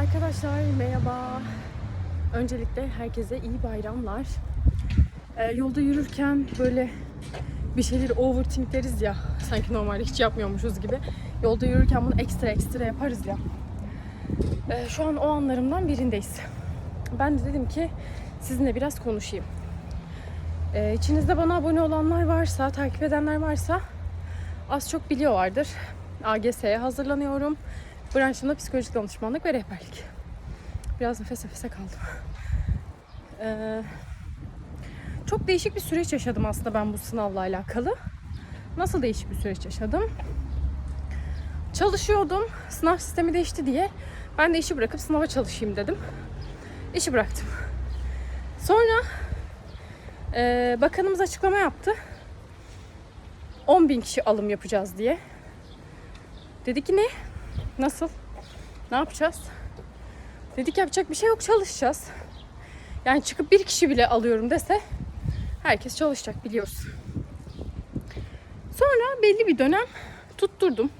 Arkadaşlar merhaba. Öncelikle herkese iyi bayramlar. Ee, yolda yürürken böyle bir şeyleri overthinkleriz ya. Sanki normalde hiç yapmıyormuşuz gibi. Yolda yürürken bunu ekstra ekstra yaparız ya. Ee, şu an o anlarımdan birindeyiz. Ben de dedim ki sizinle biraz konuşayım. Ee, içinizde bana abone olanlar varsa, takip edenler varsa az çok biliyorlardır. AGS'ye hazırlanıyorum. Branşımda psikolojik danışmanlık ve rehberlik. Biraz nefes nefese kaldım. Ee, çok değişik bir süreç yaşadım aslında ben bu sınavla alakalı. Nasıl değişik bir süreç yaşadım? Çalışıyordum. Sınav sistemi değişti diye ben de işi bırakıp sınava çalışayım dedim. İşi bıraktım. Sonra e, bakanımız açıklama yaptı. 10 bin kişi alım yapacağız diye. Dedi ki ne? Nasıl? Ne yapacağız? Dedik yapacak bir şey yok çalışacağız. Yani çıkıp bir kişi bile alıyorum dese herkes çalışacak biliyoruz. Sonra belli bir dönem tutturdum.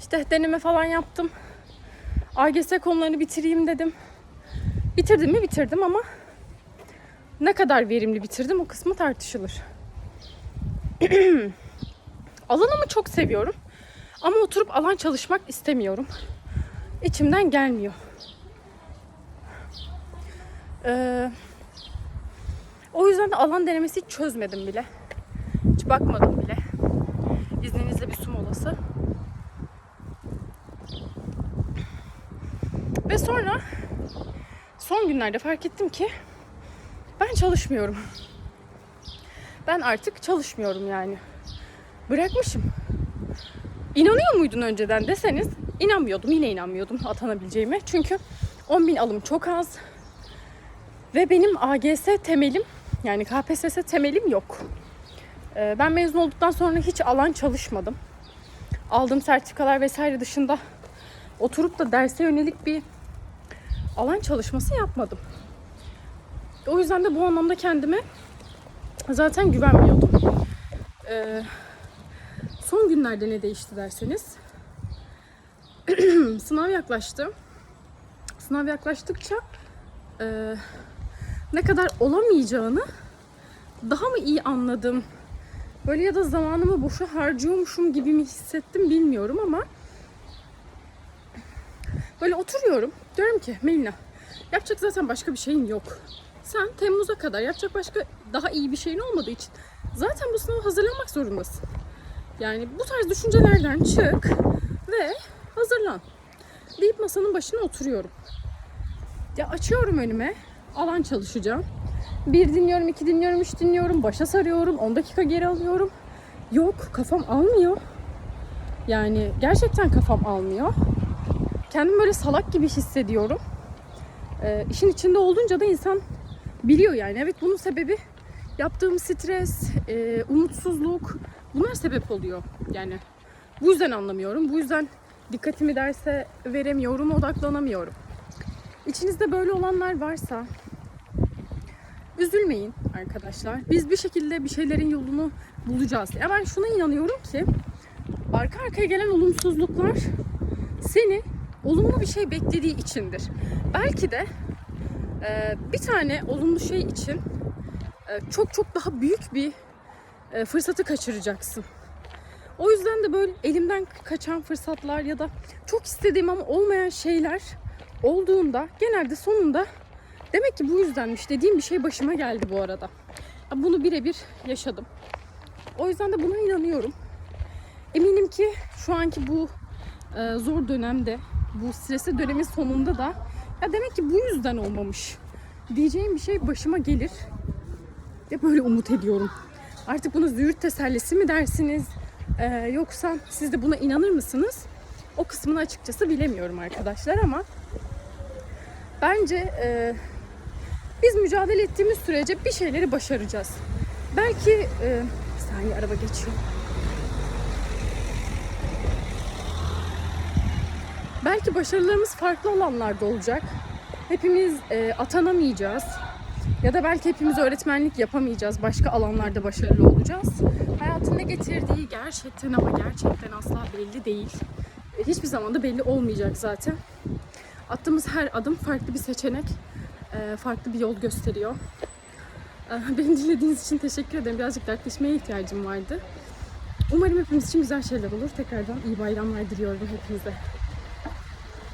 İşte deneme falan yaptım. AGS konularını bitireyim dedim. Bitirdim mi bitirdim ama ne kadar verimli bitirdim o kısmı tartışılır. Alanımı çok seviyorum. Ama oturup alan çalışmak istemiyorum. İçimden gelmiyor. Ee, o yüzden de alan denemesi hiç çözmedim bile. Hiç bakmadım bile. İzninizle bir su molası. Ve sonra son günlerde fark ettim ki ben çalışmıyorum. Ben artık çalışmıyorum yani. Bırakmışım. İnanıyor muydun önceden deseniz inanmıyordum. Yine inanmıyordum atanabileceğime. Çünkü 10 bin alım çok az. Ve benim AGS temelim yani KPSS temelim yok. Ee, Ben mezun olduktan sonra hiç alan çalışmadım. Aldığım sertifikalar vesaire dışında oturup da derse yönelik bir alan çalışması yapmadım. O yüzden de bu anlamda kendime zaten güvenmiyordum. Ee, Son günlerde ne değişti derseniz sınav yaklaştı. Sınav yaklaştıkça e, ne kadar olamayacağını daha mı iyi anladım? Böyle ya da zamanımı boşa harcıyormuşum gibi mi hissettim bilmiyorum ama böyle oturuyorum. Diyorum ki Melina yapacak zaten başka bir şeyin yok. Sen Temmuz'a kadar yapacak başka daha iyi bir şeyin olmadığı için zaten bu sınava hazırlanmak zorundasın. Yani bu tarz düşüncelerden çık ve hazırlan. Deyip masanın başına oturuyorum. Ya açıyorum önüme. Alan çalışacağım. Bir dinliyorum, iki dinliyorum, üç dinliyorum. Başa sarıyorum. 10 dakika geri alıyorum. Yok kafam almıyor. Yani gerçekten kafam almıyor. Kendimi böyle salak gibi hissediyorum. Ee, işin içinde olunca da insan biliyor yani. Evet bunun sebebi yaptığım stres, e, umutsuzluk, bunlar sebep oluyor. Yani bu yüzden anlamıyorum. Bu yüzden dikkatimi derse veremiyorum, odaklanamıyorum. İçinizde böyle olanlar varsa üzülmeyin arkadaşlar. Biz bir şekilde bir şeylerin yolunu bulacağız. Ya ben şuna inanıyorum ki arka arkaya gelen olumsuzluklar seni olumlu bir şey beklediği içindir. Belki de e, bir tane olumlu şey için e, çok çok daha büyük bir e, fırsatı kaçıracaksın. O yüzden de böyle elimden kaçan fırsatlar ya da çok istediğim ama olmayan şeyler olduğunda genelde sonunda demek ki bu yüzdenmiş dediğim bir şey başıma geldi bu arada. Bunu birebir yaşadım. O yüzden de buna inanıyorum. Eminim ki şu anki bu e, zor dönemde, bu stresli dönemin sonunda da ya demek ki bu yüzden olmamış diyeceğim bir şey başıma gelir. Ve böyle umut ediyorum. Artık bunu züğürt tesellisi mi dersiniz? Ee, yoksa siz de buna inanır mısınız? O kısmını açıkçası bilemiyorum arkadaşlar ama bence e, biz mücadele ettiğimiz sürece bir şeyleri başaracağız. Belki e, bir saniye araba geçiyor. Belki başarılarımız farklı alanlarda olacak. Hepimiz e, atanamayacağız. Ya da belki hepimiz öğretmenlik yapamayacağız. Başka alanlarda başarılı olacağız. Hayatın ne getirdiği gerçekten ama gerçekten asla belli değil. Hiçbir zaman da belli olmayacak zaten. Attığımız her adım farklı bir seçenek, e, farklı bir yol gösteriyor. E, Beni dinlediğiniz için teşekkür ederim. Birazcık dertleşmeye ihtiyacım vardı. Umarım hepimiz için güzel şeyler olur. Tekrardan iyi bayramlar diliyorum hepinize.